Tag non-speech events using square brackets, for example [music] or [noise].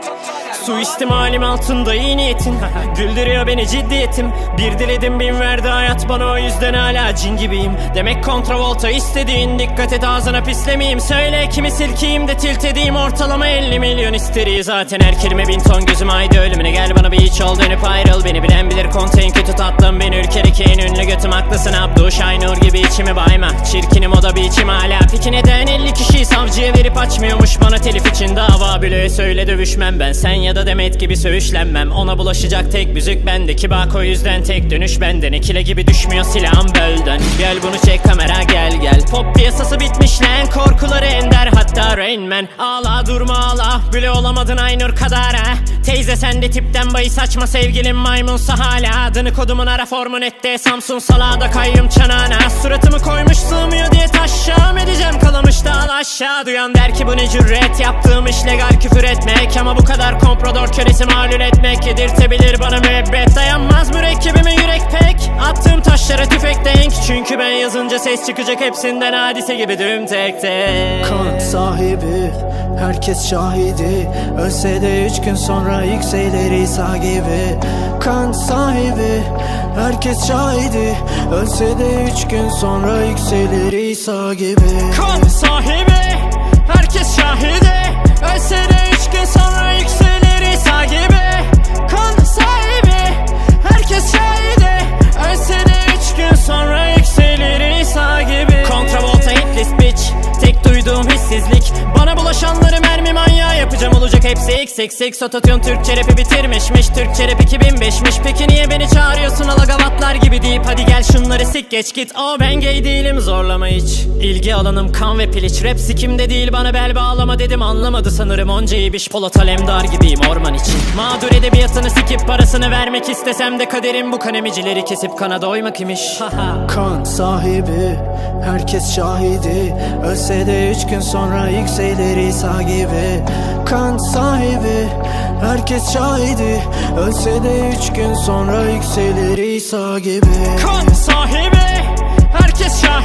Bye. Suistimalim altında iyi niyetin. [laughs] Güldürüyor beni ciddiyetim. Bir diledim bin verdi hayat bana o yüzden hala cin gibiyim. Demek kontravolta istediğin Dikkat et ağzına pislemeyeyim. Söyle kimi silkeyim de tilt edeyim. Ortalama 50 milyon isteri Zaten her kelime bin ton gözüm haydi ölümüne. Gel bana bir iç ol dönüp ayrıl. Beni bilen bilir konteyn kötü tatlım. Beni ülkedeki en ünlü götüm. Haklısın Abdu Şaynur gibi içimi bayma. Çirkinim o da bir içim hala. Peki neden 50 kişiyi savcıya verip açmıyormuş? Bana telif için dava bile söyle dövüşmem ben. Sen ya da Demet gibi söğüşlenmem. Ona bulaşacak tek büzük bendeki bak o yüzden tek dönüş benden. İkile gibi düşmüyor silahım bölden. Gel bunu çek kamera gel gel. Pop piyasası bitmiş lan. Korkuları ender hatta Rain Man. Ağla durma ağla. Bile olamadın Aynur kadar ha. Teyze sen de tipten bayı saçma sevgilim maymunsa hala. Adını kodumun ara formu nette Samsun salada kayyum çanağına. Suratımı koymuş sığmıyor aşağı duyan der ki bu ne cüret? Yaptığım iş legal küfür etmek. Ama bu kadar komprador kölesi malul etmek Yedirtebilir bana müebbet. Dayanmaz mürekkebime yürek pek Çünkü ben yazınca ses çıkacak hepsinden hadise gibi düm tek tek. Kan sahibi herkes şahidi. Ölse de üç gün sonra yükselir İsa gibi. Kan sahibi herkes şahidi. Ölse de üç gün sonra yükselir İsa gibi. Kan sahibi Herkes şahidi olacak hepsi x x x. Ototune Türkçe rapi bitirmişmiş Türkçe rap 2005'miş Peki niye beni çağırıyorsun alagavatlar gibi deyip? Hadi gel şunları sik geç git. O ben gay değilim zorlama hiç. İlgi alanım kan ve piliç. Rap sikimde değil bana bel bağlama dedim. Anlamadı sanırım onca ibiş Polat Alemdar gibiyim orman için Mağdur edebiyatını sikip parasını vermek istesem de Kaderim bu kanemicileri kesip kana doymak imiş. Kan sahibi herkes şahidi. Ölse de üç gün sonra yükselir İsa gibi. Kan sahibi herkes şahidi. Ölse de üç gün sonra yükselir İsa gibi. Kan sahibi Herkes şahidi